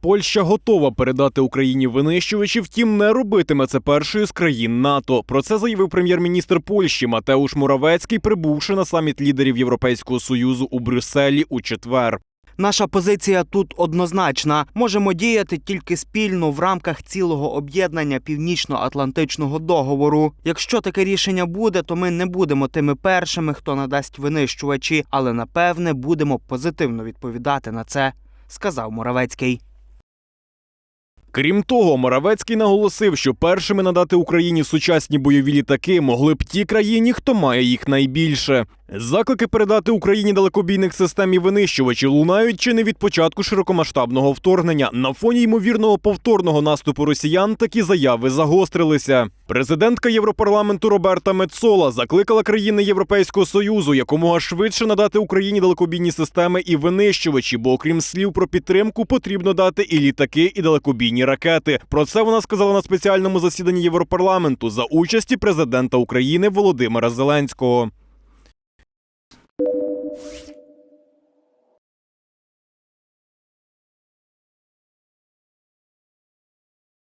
Польща готова передати Україні винищувачі, втім не робитиме це першою з країн НАТО. Про це заявив прем'єр-міністр Польщі Матеуш Муравецький, прибувши на саміт лідерів Європейського союзу у Брюсселі у четвер. Наша позиція тут однозначна. Можемо діяти тільки спільно в рамках цілого об'єднання Північно-Атлантичного договору. Якщо таке рішення буде, то ми не будемо тими першими, хто надасть винищувачі, але напевне будемо позитивно відповідати на це, сказав Моравецький. Крім того, Моравецький наголосив, що першими надати Україні сучасні бойові літаки могли б ті країні, хто має їх найбільше. Заклики передати Україні далекобійних систем і винищувачів лунають чи не від початку широкомасштабного вторгнення. На фоні ймовірного повторного наступу росіян такі заяви загострилися. Президентка Європарламенту Роберта Мецола закликала країни Європейського союзу якомога швидше надати Україні далекобійні системи і винищувачі, бо окрім слів про підтримку, потрібно дати і літаки, і далекобійні ракети. Про це вона сказала на спеціальному засіданні Європарламенту за участі президента України Володимира Зеленського.